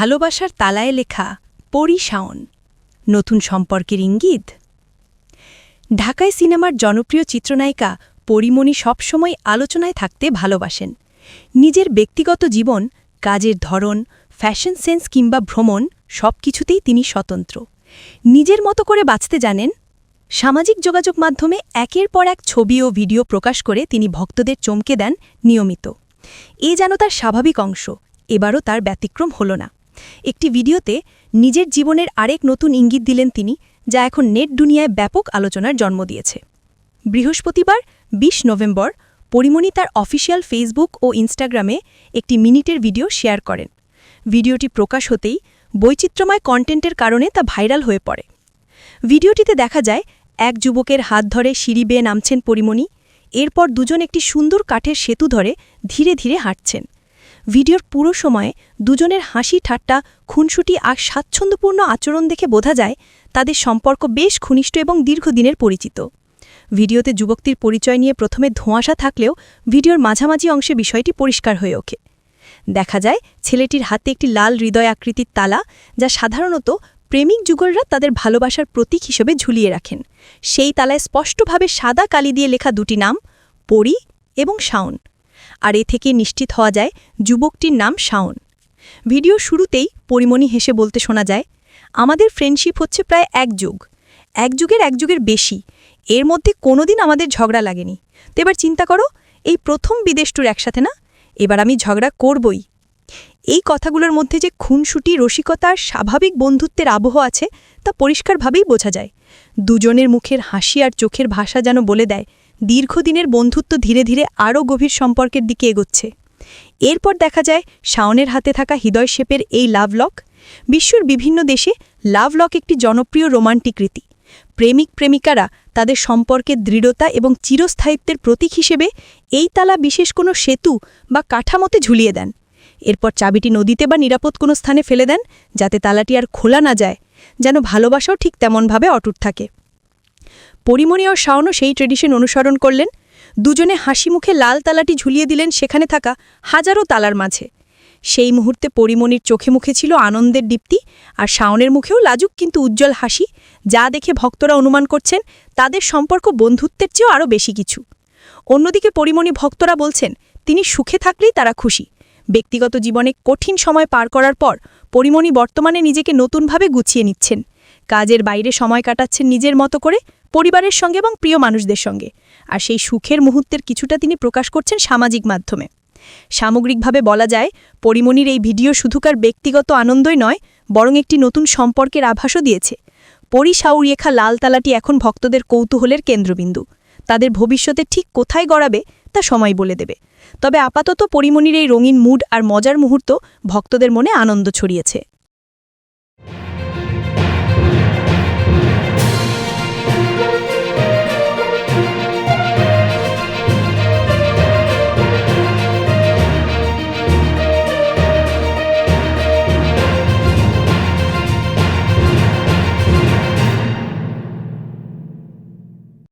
ভালোবাসার তালায় লেখা পরিশাওন নতুন সম্পর্কের ইঙ্গিত? ঢাকায় সিনেমার জনপ্রিয় চিত্রনায়িকা পরিমণি সবসময় আলোচনায় থাকতে ভালোবাসেন। নিজের ব্যক্তিগত জীবন, কাজের ধরন, ফ্যাশন সেন্স কিংবা ভ্রমণ সব কিছুতেই তিনি স্বতন্ত্র। নিজের মতো করে বাঁচতে জানেন, সামাজিক যোগাযোগ মাধ্যমে একের পর এক ছবি ও ভিডিও প্রকাশ করে তিনি ভক্তদের চমকে দেন নিয়মিত। এ যেন তার স্বাভাবিক অংশ, এবারও তার ব্যতিক্রম হল না। একটি ভিডিওতে নিজের জীবনের আরেক নতুন ইঙ্গিত দিলেন তিনি, যা এখন নেট দুনিয়ায় ব্যাপক আলোচনার জন্ম দিয়েছে। বৃহস্পতিবার ২০ নভেম্বর, পরিমণি তার অফিসিয়াল ফেসবুক ও ইনস্টাগ্রামে একটি মিনিটের ভিডিও শেয়ার করেন। ভিডিওটি প্রকাশ হতেই বৈচিত্র্যময় কন্টেন্টের কারণে তা ভাইরাল হয়ে পড়ে। ভিডিওটিতে দেখা যায়, এক যুবকের হাত ধরে সিঁড়ি বেয়ে নামছেন পরিমণি, এরপর দুজন একটি সুন্দর কাঠের সেতু ধরে ধীরে ধীরে হাঁটছেন। ভিডিওর পুরো সময়ে দুজনের হাসি, ঠাট্টা, খুনসুটি আর স্বাচ্ছন্দ্যপূর্ণ আচরণ দেখে বোঝা যায় তাদের সম্পর্ক বেশ ঘনিষ্ঠ এবং দীর্ঘদিনের পরিচিত। ভিডিওতে যুবকটির পরিচয় নিয়ে প্রথমে ধোঁয়াশা থাকলেও ভিডিওর মাঝামাঝি অংশে বিষয়টি পরিষ্কার হয়ে ওঠে। দেখা যায়, ছেলেটির হাতে একটি লাল হৃদয় আকৃতির তালা যা সাধারণত প্রেমিক যুগলরা তাদের ভালোবাসার প্রতীক হিসেবে ঝুলিয়ে রাখেন। সেই তালায় স্পষ্টভাবে সাদা কালি দিয়ে লেখা দুটি নাম, পরি এবং শাওন। আর এ থেকে নিশ্চিত হওয়া যায় যুবকটির নাম শাওন। ভিডিও শুরুতেই পরিমণি হেসে বলতে শোনা যায়, আমাদের ফ্রেন্ডশিপ হচ্ছে প্রায় এক যুগ। এক যুগের এক যুগের বেশি। এর মধ্যে কোনোদিন আমাদের ঝগড়া লাগেনি। তো এবার চিন্তা করো, এই প্রথম বিদেশ ট্যুর একসাথে না? এবার আমি ঝগড়া করবই। এই কথাগুলোর মধ্যে যে খুনসুটি, রসিকতা আর স্বাভাবিক বন্ধুত্বের আবহ আছে, তা পরিষ্কারভাবেই বোঝা যায়। দুজনের মুখের হাসি আর চোখের ভাষা যেন বলে দেয় দীর্ঘদিনের বন্ধুত্ব ধীরে ধীরে আরও গভীর সম্পর্কের দিকে এগোচ্ছে। এরপর দেখা যায় শাওনের হাতে থাকা হৃদয় শেপের এই লাভ লক, বিশ্বর বিভিন্ন দেশে লাভ লক একটি জনপ্রিয় রোমান্টিক রীতি। প্রেমিক প্রেমিকারা তাদের সম্পর্কের দৃঢ়তা এবং চিরস্থায়িত্বের প্রতীক হিসেবে এই তালা বিশেষ কোনো সেতু বা কাঠামোতে ঝুলিয়ে দেন। এরপর চাবিটি নদীতে বা নিরাপদ কোনো স্থানে ফেলে দেন, যাতে তালাটি আর খোলা না যায়, যেন ভালোবাসাও ঠিক তেমনভাবে অটুট থাকে। পরিমণি ও শাওনও সেই ট্রেডিশন অনুসরণ করলেন। দুজনে হাসি মুখে লাল তালাটি ঝুলিয়ে দিলেন সেখানে থাকা হাজারো তালার মাঝে। সেই মুহূর্তে পরিমণির চোখে মুখে ছিল আনন্দের দীপ্তি আর শাওনের মুখেও লাজুক কিন্তু উজ্জ্বল হাসি। যা দেখে ভক্তরা অনুমান করছেন, তাদের সম্পর্ক বন্ধুত্বের চেয়েও আরও বেশি কিছু। অন্যদিকে পরিমণি ভক্তরা বলছেন, তিনি সুখে থাকলেই তারা খুশি। ব্যক্তিগত জীবনে কঠিন সময় পার করার পর পরিমণি বর্তমানে নিজেকে নতুনভাবে গুছিয়ে নিচ্ছেন। কাজের বাইরে সময় কাটাচ্ছেন নিজের মতো করে, পরিবারের সঙ্গে এবং প্রিয় মানুষদের সঙ্গে। আর সেই সুখের মুহূর্তের কিছুটা তিনি প্রকাশ করছেন সামাজিক মাধ্যমে। সামগ্রিকভাবে বলা যায়, পরিমণির এই ভিডিও শুধুকার ব্যক্তিগত আনন্দই নয়, বরং একটি নতুন সম্পর্কের আভাসও দিয়েছে। পরিসাউরিয়েখা লাল তালাটি এখন ভক্তদের কৌতূহলের কেন্দ্রবিন্দু। তাদের ভবিষ্যতে ঠিক কোথায় গড়াবে, তা সময় বলে দেবে। তবে আপাতত পরিমণির এই রঙিন মুড আর মজার মুহূর্ত ভক্তদের মনে আনন্দ ছড়িয়েছে।